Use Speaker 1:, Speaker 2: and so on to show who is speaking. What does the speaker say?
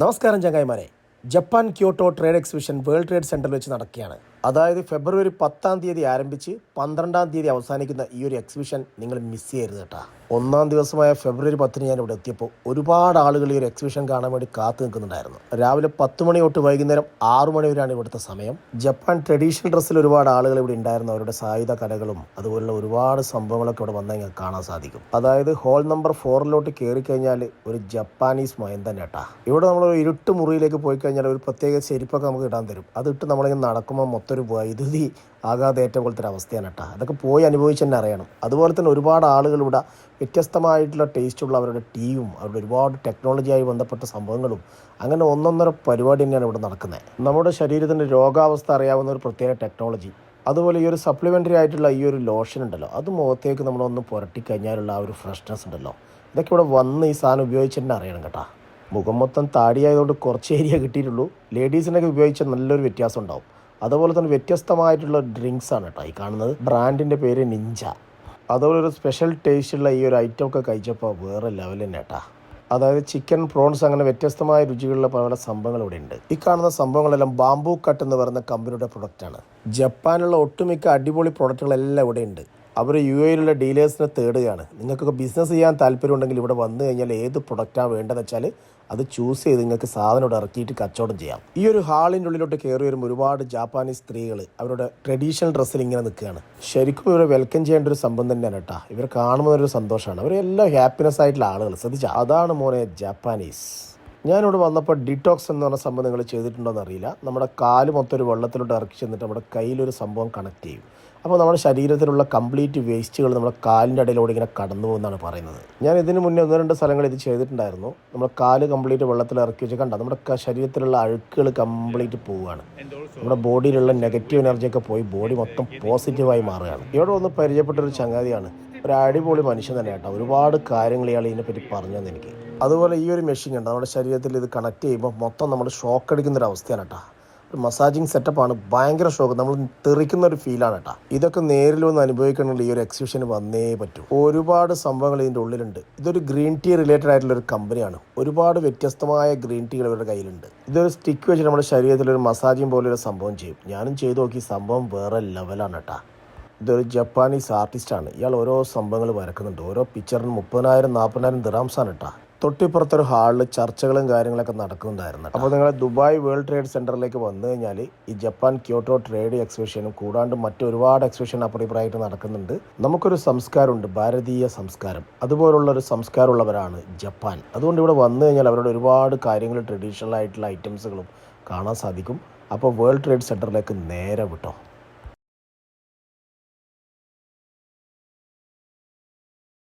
Speaker 1: നമസ്കാരം ചങ്ങായിമാരെ. Japan Kyoto trade exhibition world trade സെന്ററിൽ വെച്ച് നടക്കുകയാണ്. അതായത് ഫെബ്രുവരി പത്താം തീയതി ആരംഭിച്ച് പന്ത്രണ്ടാം തീയതി അവസാനിക്കുന്ന ഈ ഒരു എക്സിബിഷൻ നിങ്ങൾ മിസ് ചെയ്യരുത് കേട്ടോ. ഒന്നാം ദിവസമായ ഫെബ്രുവരി പത്തിന് ഞാൻ ഇവിടെ എത്തിയപ്പോൾ ഒരുപാട് ആളുകൾ ഈ ഒരു എക്സിബിഷൻ കാണാൻ വേണ്ടി കാത്തു നിൽക്കുന്നുണ്ടായിരുന്നു. രാവിലെ പത്ത് മണി തൊട്ട് വൈകുന്നേരം ആറു മണി വരെയാണ് ഇവിടുത്തെ സമയം. ജപ്പാൻ ട്രഡീഷണൽ ഡ്രസ്സിൽ ഒരുപാട് ആളുകൾ ഇവിടെ ഉണ്ടായിരുന്നു. അവരുടെ സായുധ കടകളും അതുപോലുള്ള ഒരുപാട് സംഭവങ്ങളൊക്കെ ഇവിടെ വന്നാൽ കാണാൻ സാധിക്കും. അതായത് ഹോൾ നമ്പർ ഫോറിലോട്ട് കയറി കഴിഞ്ഞാൽ ഒരു ജപ്പാനീസ് മയം തന്നെ കേട്ടാ. ഇവിടെ നമ്മൾ ഒരു ഇരുട്ട് മുറിയിലേക്ക് പോയി കഴിഞ്ഞാൽ ഒരു പ്രത്യേക ചെരുപ്പൊക്കെ നമുക്ക് ഇടാൻ തരും. അതിട്ട് നമ്മളിങ്ങനെ നടക്കുമ്പോൾ മൊത്തം ഒരു വൈദ്യുതി ആഘാതേറ്റ പോലത്തെ ഒരു അവസ്ഥയാണ് കേട്ടോ. അതൊക്കെ പോയി അനുഭവിച്ച് തന്നെ അറിയണം. അതുപോലെ തന്നെ ഒരുപാട് ആളുകൾ ഇവിടെ വ്യത്യസ്തമായിട്ടുള്ള ടേസ്റ്റുള്ള അവരുടെ ടീയും അവരുടെ ഒരുപാട് ടെക്നോളജിയായി ബന്ധപ്പെട്ട സംഭവങ്ങളും അങ്ങനെ ഒന്നൊന്നര പരിപാടി തന്നെയാണ് ഇവിടെ നടക്കുന്നത്. നമ്മുടെ ശരീരത്തിന്റെ രോഗാവസ്ഥ അറിയാവുന്ന ഒരു പ്രത്യേക ടെക്നോളജി അതുപോലെ ഈ ഒരു സപ്ലിമെന്ററി ആയിട്ടുള്ള ഈ ഒരു ലോഷൻ ഉണ്ടല്ലോ അത് മുഖത്തേക്ക് നമ്മളൊന്ന് പുരട്ടിക്കഴിഞ്ഞാലുള്ള ആ ഒരു ഫ്രഷ്നെസ് ഉണ്ടല്ലോ. ഇതൊക്കെ ഇവിടെ വന്ന് ഈ സാധനം ഉപയോഗിച്ച് തന്നെ അറിയണം കേട്ടോ. മുഖം മൊത്തം താടിയായതുകൊണ്ട് കുറച്ച് ഏരിയ കിട്ടിയിട്ടുള്ളൂ. ലേഡീസിനൊക്കെ ഉപയോഗിച്ച നല്ലൊരു വ്യത്യാസം ഉണ്ടാവും. അതുപോലെ തന്നെ വ്യത്യസ്തമായിട്ടുള്ള ഡ്രിങ്ക്സ് ആണ് കേട്ടോ. ഈ കാണുന്നത് ബ്രാൻഡിന്റെ പേര് നിഞ്ച അതുപോലെ ഒരു സ്പെഷ്യൽ ടേസ്റ്റുള്ള ഈ ഒരു ഐറ്റം ഒക്കെ കഴിച്ചപ്പോൾ വേറെ ലെവൽ തന്നെ കേട്ടാ. അതായത് ചിക്കൻ പ്രോൺസ് അങ്ങനെ വ്യത്യസ്തമായ രുചികളുള്ള പല സംഭവങ്ങൾ ഇവിടെ ഉണ്ട്. ഈ കാണുന്ന സംഭവങ്ങളെല്ലാം ബാംബു കട്ട് എന്ന് പറയുന്ന കമ്പനിയുടെ പ്രൊഡക്റ്റാണ് ജപ്പാനിലുള്ള ഒട്ടുമിക്ക അടിപൊളി പ്രൊഡക്റ്റുകളെല്ലാം ഇവിടെ ഉണ്ട്. അവർ യു എയിലുള്ള ഡീലേഴ്സിനെ തേടുകയാണ്. നിങ്ങൾക്കൊക്കെ ബിസിനസ് ചെയ്യാൻ താല്പര്യമുണ്ടെങ്കിൽ ഇവിടെ വന്നു കഴിഞ്ഞാൽ ഏത് പ്രൊഡക്റ്റാണ് വേണ്ടതെന്ന് വെച്ചാൽ അത് ചൂസ് ചെയ്ത് നിങ്ങൾക്ക് സാധനം ഇവിടെ ഇറക്കിയിട്ട് കച്ചവടം ചെയ്യാം. ഈ ഒരു ഹാളിന്റെ ഉള്ളിലോട്ട് കയറി വരുമ്പോൾ ഒരുപാട് ജാപ്പാനീസ് സ്ത്രീകൾ അവരുടെ ട്രഡീഷണൽ ഡ്രസ്സിൽ ഇങ്ങനെ നിൽക്കുകയാണ്. ശരിക്കും ഇവരെ വെൽക്കം ചെയ്യേണ്ട ഒരു സംഭവം തന്നെയാണ് കേട്ടോ. ഇവർ കാണുമ്പോൾ ഒരു സന്തോഷമാണ്. അവരെല്ലാം ഹാപ്പിനെസ് ആയിട്ടുള്ള ആളുകൾ ശ്രദ്ധിച്ച അതാണ് മോനെ ജാപ്പാനീസ് ഞാനിവിടെ വന്നപ്പോൾ ഡിറ്റോക്സ് എന്ന് പറഞ്ഞ സംഭവം നിങ്ങൾ ചെയ്തിട്ടുണ്ടോ എന്നറിയില്ല നമ്മുടെ കാൽ മൊത്തം ഒരു വെള്ളത്തിലോട്ട് ഇറക്കി ചെന്നിട്ട് നമ്മുടെ കയ്യിലൊരു സംഭവം കണക്ട് ചെയ്യും. അപ്പോൾ നമ്മുടെ ശരീരത്തിലുള്ള കംപ്ലീറ്റ് വേസ്റ്റുകൾ നമ്മുടെ കാലിന്റെ ഇടയിലൂടെ ഇങ്ങനെ കടന്നു പോകുന്നതാണ് പറയുന്നത്. ഞാൻ ഇതിന് മുന്നേ ഒന്ന് രണ്ട് സ്ഥലങ്ങൾ ഇത് ചെയ്തിട്ടുണ്ടായിരുന്നു. നമ്മൾ കാൽ കംപ്ലീറ്റ് വെള്ളത്തിൽ ഇറക്കി വെച്ച് കണ്ട? നമ്മുടെ ശരീരത്തിലുള്ള അഴുക്കുകൾ കംപ്ലീറ്റ് പോവുകയാണ്. നമ്മുടെ ബോഡിയിലുള്ള നെഗറ്റീവ് എനർജിയൊക്കെ പോയി ബോഡി മൊത്തം പോസിറ്റീവായി മാറുകയാണ്. ഇവിടെ ഒന്ന് പരിചയപ്പെട്ട ഒരു ചങ്ങാതിയാണ്. ഒരു അടിപൊളി മനുഷ്യൻ തന്നെ കേട്ടോ. ഒരുപാട് കാര്യങ്ങൾ ഇയാൾ ഇതിനെപ്പറ്റി പറഞ്ഞു തന്നെ എനിക്ക് അതുപോലെ ഈ ഒരു മെഷീൻ ഉണ്ട് നമ്മുടെ ശരീരത്തിൽ ഇത് കണക്ട് ചെയ്യുമ്പോൾ മൊത്തം നമ്മൾ ഷോക്ക് അടിക്കുന്ന ഒരു അവസ്ഥയാണ് കേട്ടോ. മസാജിങ് സെറ്റപ്പാണ് ഭയങ്കര ഷോക്ക് നമ്മൾ തെറിക്കുന്ന ഒരു ഫീലാണ് കേട്ടോ ഇതൊക്കെ നേരിൽ വന്ന് അനുഭവിക്കണമെങ്കിൽ ഈ ഒരു എക്സിബിഷന് വന്നേ പറ്റൂ. ഒരുപാട് സംഭവങ്ങൾ ഇതിന്റെ ഉള്ളിലുണ്ട്. ഇതൊരു ഗ്രീൻ ടീ റിലേറ്റഡ് ആയിട്ടുള്ള ഒരു കമ്പനിയാണ് ഒരുപാട് വ്യത്യസ്തമായ ഗ്രീൻ ടീകൾ ഇവരുടെ കയ്യിലുണ്ട്. ഇതൊരു സ്റ്റിക്ക് വെച്ച് നമ്മുടെ ശരീരത്തിൽ ഒരു മസാജിങ് ഒരു സംഭവം ചെയ്യും. ഞാനും ചെയ്തു നോക്കി സംഭവം വേറെ ലെവലാണ് കേട്ടോ ഇതൊരു ജപ്പാനീസ് ആർട്ടിസ്റ്റാണ് ഇയാൾ ഓരോ സംഭവങ്ങൾ വരക്കുന്നുണ്ട്. ഓരോ പിക്ചറിന് മുപ്പതിനായിരം നാൽപ്പതിനായിരം ദിറാംസാണ് കേട്ടോ തൊട്ടിപ്പുറത്തൊരു ഹാളിൽ ചർച്ചകളും കാര്യങ്ങളൊക്കെ നടക്കുന്നുണ്ടായിരുന്നു അപ്പോൾ നിങ്ങൾ ദുബായ് വേൾഡ് ട്രേഡ് സെന്ററിലേക്ക് വന്നു കഴിഞ്ഞാൽ ഈ ജപ്പാൻ ക്യോട്ടോ ട്രേഡ് എക്സിബിഷനും കൂടാണ്ട് മറ്റൊരുപാട് എക്സിബിഷൻ അപ്പടിപ്പുറമായിട്ട് നടക്കുന്നുണ്ട്. നമുക്കൊരു സംസ്കാരമുണ്ട് ഭാരതീയ സംസ്കാരം. അതുപോലുള്ള ഒരു സംസ്കാരമുള്ളവരാണ് ജപ്പാൻ. അതുകൊണ്ട് ഇവിടെ വന്നു കഴിഞ്ഞാൽ അവരുടെ ഒരുപാട് കാര്യങ്ങൾ ട്രഡീഷണൽ ആയിട്ടുള്ള ഐറ്റംസുകളും കാണാൻ സാധിക്കും. അപ്പോൾ വേൾഡ് ട്രേഡ് സെന്ററിലേക്ക് നേരെ വിട്ടോ.